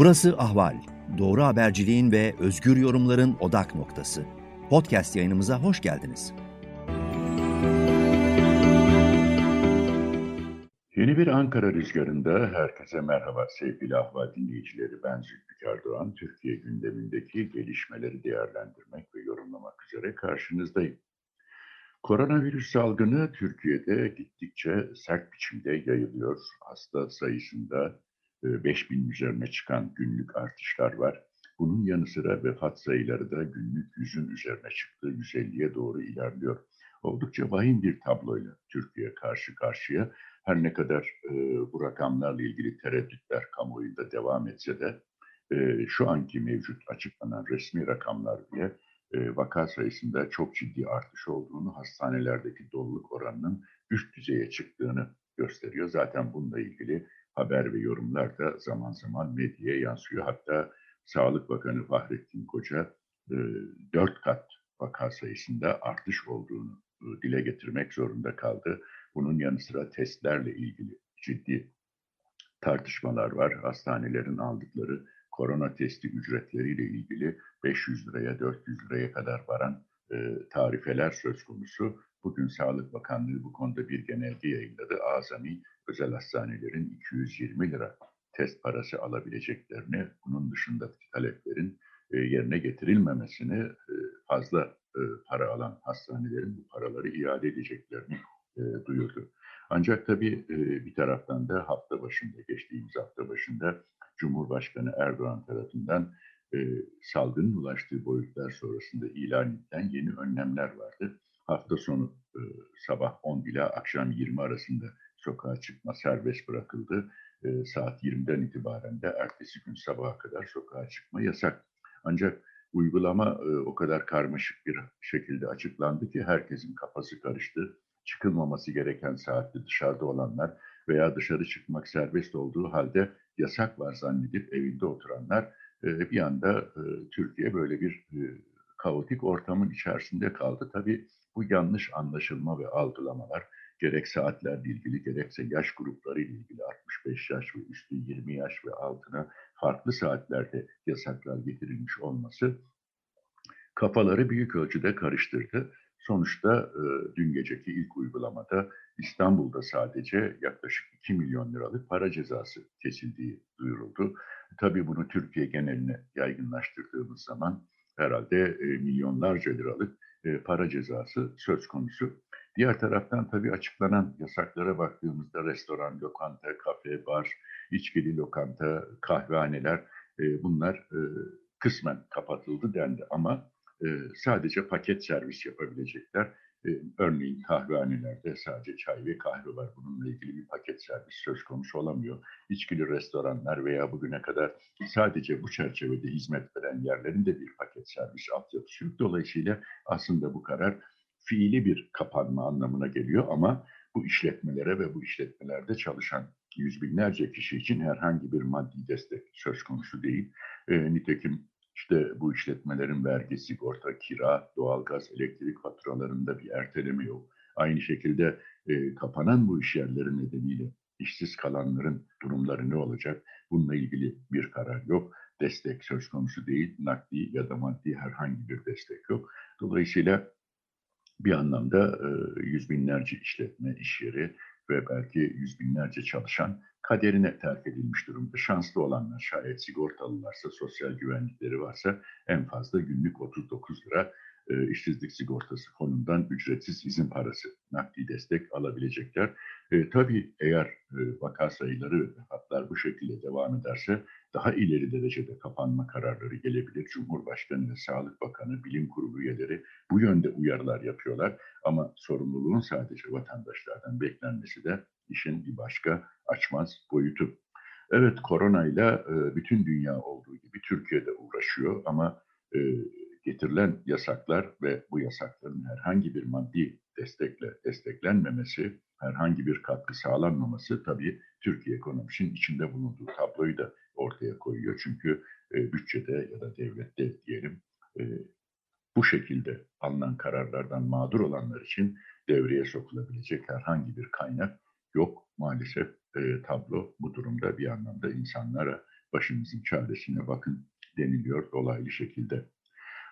Burası Ahval. Doğru haberciliğin ve özgür yorumların odak noktası. Podcast yayınımıza hoş geldiniz. Yeni bir Ankara rüzgarında herkese merhaba sevgili Ahval dinleyicileri. Ben Zülfikar Doğan. Türkiye gündemindeki gelişmeleri değerlendirmek ve yorumlamak üzere karşınızdayım. Koronavirüs salgını Türkiye'de gittikçe sert biçimde yayılıyor. Hasta sayısında 5000 e, üzerine çıkan günlük artışlar var. Bunun yanı sıra vefat sayıları da günlük yüzün üzerine çıktı, 150'ye doğru ilerliyor. Oldukça vahim bir tabloyla Türkiye karşı karşıya. Her ne kadar e, bu rakamlarla ilgili tereddütler kamuoyunda devam etse de e, şu anki mevcut açıklanan resmi rakamlar bile e, vaka sayısında çok ciddi artış olduğunu, hastanelerdeki doluluk oranının üst düzeye çıktığını gösteriyor. Zaten bununla ilgili haber ve yorumlar da zaman zaman medyaya yansıyor. Hatta Sağlık Bakanı Fahrettin Koca e, dört kat vaka sayısında artış olduğunu e, dile getirmek zorunda kaldı. Bunun yanı sıra testlerle ilgili ciddi tartışmalar var. Hastanelerin aldıkları korona testi ücretleriyle ilgili 500 liraya 400 liraya kadar varan e, tarifeler söz konusu. Bugün Sağlık Bakanlığı bu konuda bir genelge yayınladı. Azami özel hastanelerin 220 lira test parası alabileceklerini, bunun dışındaki taleplerin e, yerine getirilmemesini e, fazla e, para alan hastanelerin bu paraları iade edeceklerini duyurdu. Ancak tabii bir taraftan da hafta başında, geçtiğimiz hafta başında Cumhurbaşkanı Erdoğan tarafından salgının ulaştığı boyutlar sonrasında ilan edilen yeni önlemler vardı. Hafta sonu e, sabah 10 ila akşam 20 arasında sokağa çıkma serbest bırakıldı. E, saat 20'den itibaren de ertesi gün sabaha kadar sokağa çıkma yasak. Ancak uygulama e, o kadar karmaşık bir şekilde açıklandı ki herkesin kafası karıştı. Çıkılmaması gereken saatte dışarıda olanlar veya dışarı çıkmak serbest olduğu halde yasak var zannedip evinde oturanlar e, bir anda e, Türkiye böyle bir e, kaotik ortamın içerisinde kaldı. Tabii bu yanlış anlaşılma ve algılamalar gerek saatlerle ilgili gerekse yaş grupları ile ilgili 65 yaş ve üstü 20 yaş ve altına farklı saatlerde yasaklar getirilmiş olması kafaları büyük ölçüde karıştırdı. Sonuçta e, dün geceki ilk uygulamada İstanbul'da sadece yaklaşık 2 milyon liralık para cezası kesildiği duyuruldu. Tabii bunu Türkiye geneline yaygınlaştırdığımız zaman herhalde e, milyonlarca liralık e, para cezası söz konusu. Diğer taraftan tabii açıklanan yasaklara baktığımızda restoran, lokanta, kafe, bar, içkili lokanta, kahvehaneler e, bunlar e, kısmen kapatıldı dendi ama sadece paket servis yapabilecekler. E, örneğin kahvehanelerde sadece çay ve kahve var. Bununla ilgili bir paket servis söz konusu olamıyor. İçkili restoranlar veya bugüne kadar sadece bu çerçevede hizmet veren yerlerin de bir paket servis altyapısı yok. Dolayısıyla aslında bu karar fiili bir kapanma anlamına geliyor ama bu işletmelere ve bu işletmelerde çalışan yüz binlerce kişi için herhangi bir maddi destek söz konusu değil. E, nitekim işte bu işletmelerin vergi, sigorta, kira, doğalgaz, elektrik faturalarında bir erteleme yok. Aynı şekilde e, kapanan bu iş yerleri nedeniyle işsiz kalanların durumları ne olacak? Bununla ilgili bir karar yok. Destek söz konusu değil, nakdi ya da maddi herhangi bir destek yok. Dolayısıyla bir anlamda e, yüz binlerce işletme, iş yeri ve belki yüz binlerce çalışan kaderine terk edilmiş durumda. Şanslı olanlar şayet sigortalılarsa, sosyal güvenlikleri varsa en fazla günlük 39 lira e, işsizlik sigortası fonundan ücretsiz izin parası, nakdi destek alabilecekler. E, tabii eğer e, vaka sayıları, vefatlar bu şekilde devam ederse daha ileri derecede kapanma kararları gelebilir. Cumhurbaşkanı ve Sağlık Bakanı, bilim kurulu üyeleri bu yönde uyarılar yapıyorlar. Ama sorumluluğun sadece vatandaşlardan beklenmesi de işin bir başka açmaz boyutu. Evet koronayla e, bütün dünya olduğu gibi Türkiye'de uğraşıyor ama e, getirilen yasaklar ve bu yasakların herhangi bir maddi destekle desteklenmemesi, herhangi bir katkı sağlanmaması tabii Türkiye ekonomisinin içinde bulunduğu tabloyu da ortaya koyuyor. Çünkü e, bütçede ya da devlette diyelim e, bu şekilde alınan kararlardan mağdur olanlar için devreye sokulabilecek herhangi bir kaynak yok. Maalesef e, tablo bu durumda bir anlamda insanlara başınızın çaresine bakın deniliyor dolaylı şekilde.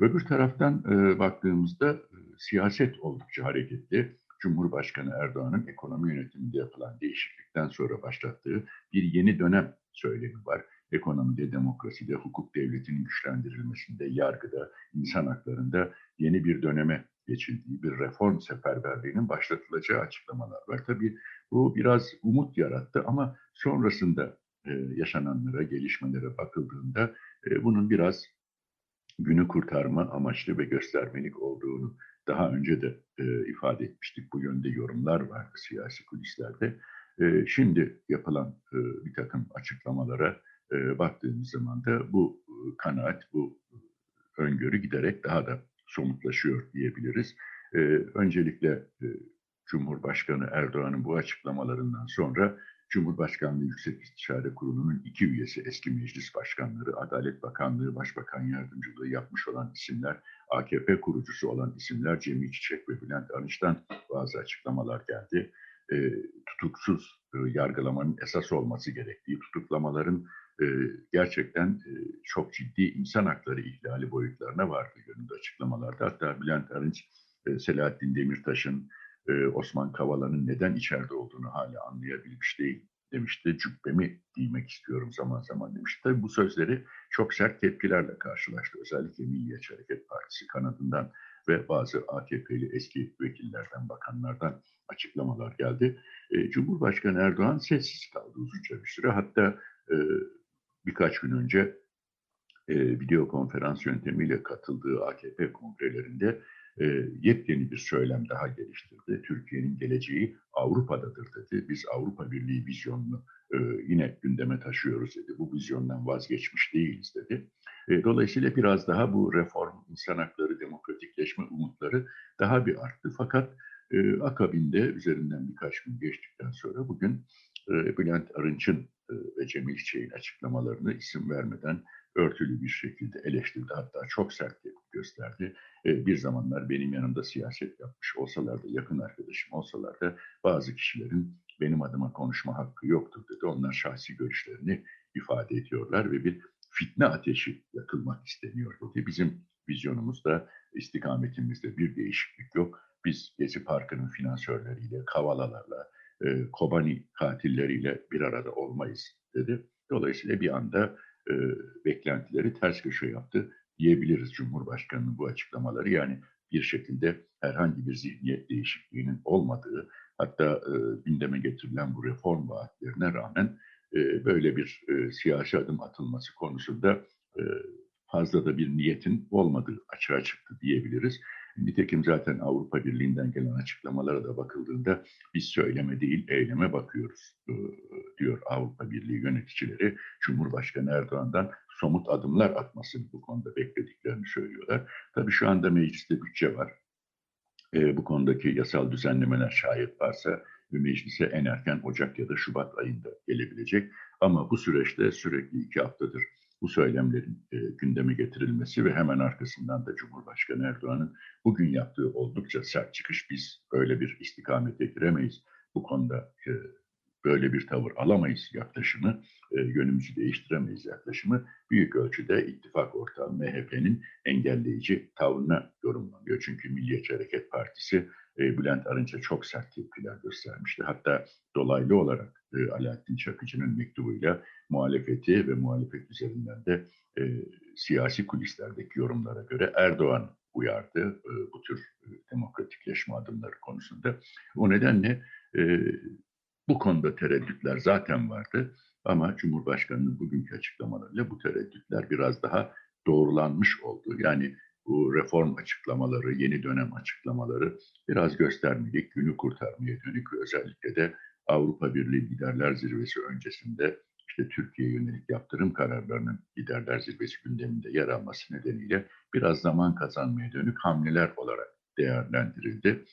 Öbür taraftan e, baktığımızda e, siyaset oldukça hareketli. Cumhurbaşkanı Erdoğan'ın ekonomi yönetiminde yapılan değişiklikten sonra başlattığı bir yeni dönem söylemi var. Ekonomide, demokraside, hukuk devletinin güçlendirilmesinde, yargıda, insan haklarında yeni bir döneme geçildiği bir reform seferberliğinin başlatılacağı açıklamalar var. Tabii bu biraz umut yarattı ama sonrasında e, yaşananlara, gelişmelere bakıldığında e, bunun biraz günü kurtarma amaçlı ve göstermelik olduğunu daha önce de e, ifade etmiştik. Bu yönde yorumlar vardı siyasi kulislerde. E, şimdi yapılan e, bir takım açıklamalara e, baktığımız zaman da bu e, kanaat, bu öngörü giderek daha da somutlaşıyor diyebiliriz. E, öncelikle e, Cumhurbaşkanı Erdoğan'ın bu açıklamalarından sonra Cumhurbaşkanlığı Yüksek İstişare Kurulu'nun iki üyesi eski meclis başkanları, Adalet Bakanlığı Başbakan Yardımcılığı yapmış olan isimler, AKP kurucusu olan isimler Cemil Çiçek ve Bülent Arınç'tan bazı açıklamalar geldi. E, tutuksuz e, yargılamanın esas olması gerektiği, tutuklamaların e, gerçekten e, çok ciddi insan hakları ihlali boyutlarına vardı yönünde açıklamalarda. Hatta Bülent Arınç, e, Selahattin Demirtaş'ın, e, Osman Kavala'nın neden içeride olduğunu hala anlayabilmiş değil demişti. Cübbemi giymek istiyorum zaman zaman demişti. Tabii bu sözleri çok sert tepkilerle karşılaştı. Özellikle Milliyetçi Hareket Partisi kanadından ve bazı AKP'li eski vekillerden, bakanlardan açıklamalar geldi. E, Cumhurbaşkanı Erdoğan sessiz kaldı uzunca bir süre. Hatta e, birkaç gün önce e, video konferans yöntemiyle katıldığı AKP kongrelerinde e, yepyeni bir söylem daha geliştirdi. Türkiye'nin geleceği Avrupa'dadır dedi. Biz Avrupa Birliği vizyonunu e, yine gündeme taşıyoruz dedi. Bu vizyondan vazgeçmiş değiliz dedi. E, dolayısıyla biraz daha bu reform, insan hakları, demokratikleşme umutları daha bir arttı. Fakat e, akabinde üzerinden birkaç gün geçtikten sonra bugün e, Bülent Arınç'ın ve Cemil Çiçek'in açıklamalarını isim vermeden örtülü bir şekilde eleştirdi. Hatta çok sert gösterdi. E, bir zamanlar benim yanımda siyaset yapmış olsalar da, yakın arkadaşım olsalar da bazı kişilerin benim adıma konuşma hakkı yoktur dedi. Onlar şahsi görüşlerini ifade ediyorlar ve bir fitne ateşi yakılmak isteniyor dedi. Bizim vizyonumuzda, istikametimizde bir değişiklik yok. Biz Gezi Parkı'nın finansörleriyle, kavalalarla, e, Kobani katilleriyle bir arada olmayız dedi. Dolayısıyla bir anda e, beklentileri ters köşe yaptı diyebiliriz Cumhurbaşkanı'nın bu açıklamaları. Yani bir şekilde herhangi bir zihniyet değişikliğinin olmadığı, hatta e, gündeme getirilen bu reform vaatlerine rağmen e, böyle bir e, siyasi adım atılması konusunda e, fazla da bir niyetin olmadığı açığa çıktı diyebiliriz. Nitekim zaten Avrupa Birliği'nden gelen açıklamalara da bakıldığında biz söyleme değil eyleme bakıyoruz e, diyor Avrupa Birliği yöneticileri. Cumhurbaşkanı Erdoğan'dan somut adımlar atmasını bu konuda beklediklerini söylüyorlar. Tabii şu anda mecliste bütçe var. E, bu konudaki yasal düzenlemeler şayet varsa meclise en erken Ocak ya da Şubat ayında gelebilecek. Ama bu süreçte sürekli iki haftadır bu söylemlerin e, gündeme getirilmesi ve hemen arkasından da Cumhurbaşkanı Erdoğan'ın bugün yaptığı oldukça sert çıkış biz böyle bir istikamete giremeyiz. Bu konuda e, böyle bir tavır alamayız yaklaşımı, e, yönümüzü değiştiremeyiz yaklaşımı büyük ölçüde ittifak ortağı MHP'nin engelleyici tavrına yorumlanıyor. Çünkü Milliyetçi Hareket Partisi e, Bülent Arınç'a çok sert tepkiler göstermişti. Hatta dolaylı olarak e, Alaaddin Çakıcı'nın mektubuyla muhalefeti ve muhalefet üzerinden de e, siyasi kulislerdeki yorumlara göre Erdoğan uyardı e, bu tür demokratikleşme adımları konusunda. O nedenle bu konuda tereddütler zaten vardı ama Cumhurbaşkanı'nın bugünkü açıklamalarıyla bu tereddütler biraz daha doğrulanmış oldu. Yani bu reform açıklamaları, yeni dönem açıklamaları biraz göstermelik, günü kurtarmaya dönük özellikle de Avrupa Birliği Liderler Zirvesi öncesinde işte Türkiye yönelik yaptırım kararlarının Liderler Zirvesi gündeminde yer alması nedeniyle biraz zaman kazanmaya dönük hamleler olarak değerlendirildi.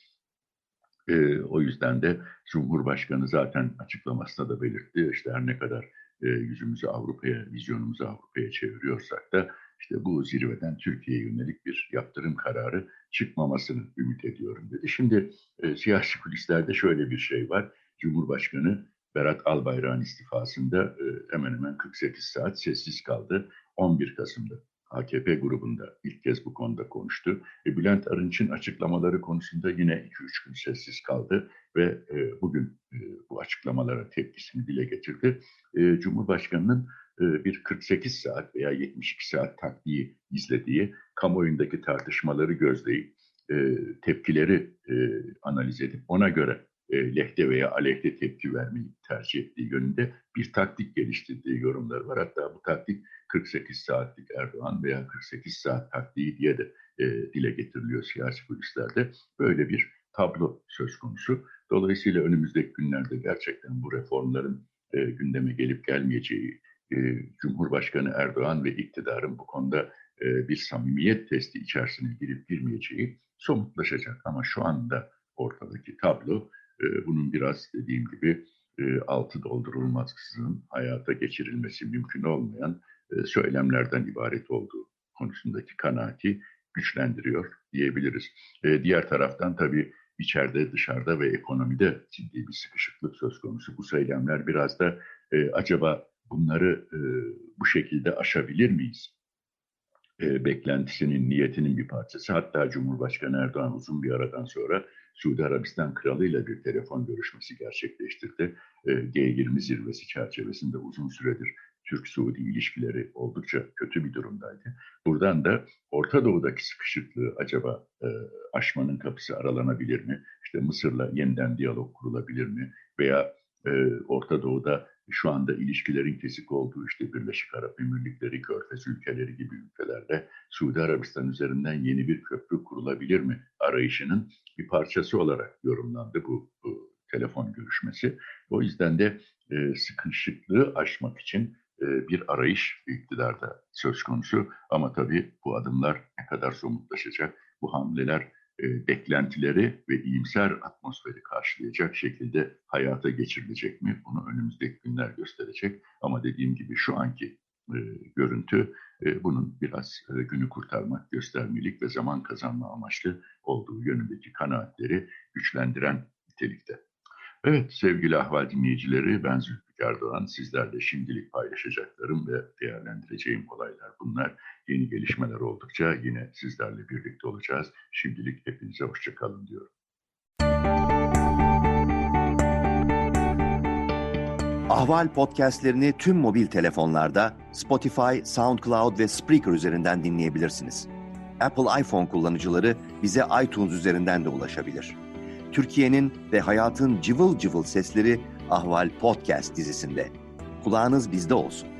E, o yüzden de Cumhurbaşkanı zaten açıklamasında da belirtti. İşte her ne kadar e, yüzümüzü Avrupa'ya, vizyonumuzu Avrupa'ya çeviriyorsak da işte bu zirveden Türkiye'ye yönelik bir yaptırım kararı çıkmamasını ümit ediyorum dedi. Şimdi e, siyasi kulislerde şöyle bir şey var. Cumhurbaşkanı Berat Albayrak'ın istifasında e, hemen hemen 48 saat sessiz kaldı. 11 Kasım'da AKP grubunda ilk kez bu konuda konuştu. E, Bülent Arınç'ın açıklamaları konusunda yine 2-3 gün sessiz kaldı ve e, bugün e, bu açıklamalara tepkisini dile getirdi. E, Cumhurbaşkanı'nın bir 48 saat veya 72 saat taktiği izlediği, kamuoyundaki tartışmaları gözleyip, e, tepkileri e, analiz edip ona göre e, lehte veya aleyhte tepki vermeyi tercih ettiği yönünde bir taktik geliştirdiği yorumları var. Hatta bu taktik 48 saatlik Erdoğan veya 48 saat taktiği diye de e, dile getiriliyor siyasi kulislerde. Böyle bir tablo söz konusu. Dolayısıyla önümüzdeki günlerde gerçekten bu reformların e, gündeme gelip gelmeyeceği, e, Cumhurbaşkanı Erdoğan ve iktidarın bu konuda e, bir samimiyet testi içerisine girip girmeyeceği somutlaşacak. Ama şu anda ortadaki tablo e, bunun biraz dediğim gibi e, altı doldurulmaksızın hayata geçirilmesi mümkün olmayan e, söylemlerden ibaret olduğu konusundaki kanaati güçlendiriyor diyebiliriz. Diğer taraftan tabii içeride, dışarıda ve ekonomide ciddi bir sıkışıklık söz konusu. Bu söylemler biraz da acaba bunları e, bu şekilde aşabilir miyiz? E, beklentisinin, niyetinin bir parçası. Hatta Cumhurbaşkanı Erdoğan uzun bir aradan sonra Suudi Arabistan Kralı ile bir telefon görüşmesi gerçekleştirdi. E, G20 zirvesi çerçevesinde uzun süredir Türk-Suudi ilişkileri oldukça kötü bir durumdaydı. Buradan da Orta Doğu'daki sıkışıklığı acaba e, aşmanın kapısı aralanabilir mi? İşte Mısır'la yeniden diyalog kurulabilir mi? Veya e, Orta Doğu'da şu anda ilişkilerin kesik olduğu işte Birleşik Arap Emirlikleri, Körfez ülkeleri gibi ülkelerde Suudi Arabistan üzerinden yeni bir köprü kurulabilir mi arayışının bir parçası olarak yorumlandı bu, bu telefon görüşmesi. O yüzden de e, sıkışıklığı aşmak için e, bir arayış iktidarda söz konusu. Ama tabii bu adımlar ne kadar somutlaşacak, bu hamleler e, beklentileri ve iyimser atmosferi karşılayacak şekilde hayata geçirilecek mi? Bunu önümüzdeki günler gösterecek. Ama dediğim gibi şu anki e, görüntü e, bunun biraz e, günü kurtarmak, göstermelik ve zaman kazanma amaçlı olduğu yönündeki kanaatleri güçlendiren nitelikte. Evet sevgili ahval dinleyicileri ben Zülfikar Doğan sizlerle şimdilik paylaşacaklarım ve değerlendireceğim olaylar bunlar. Yeni gelişmeler oldukça yine sizlerle birlikte olacağız. Şimdilik hepinize hoşçakalın diyorum. Ahval podcastlerini tüm mobil telefonlarda Spotify, SoundCloud ve Spreaker üzerinden dinleyebilirsiniz. Apple iPhone kullanıcıları bize iTunes üzerinden de ulaşabilir. Türkiye'nin ve hayatın cıvıl cıvıl sesleri Ahval Podcast dizisinde. Kulağınız bizde olsun.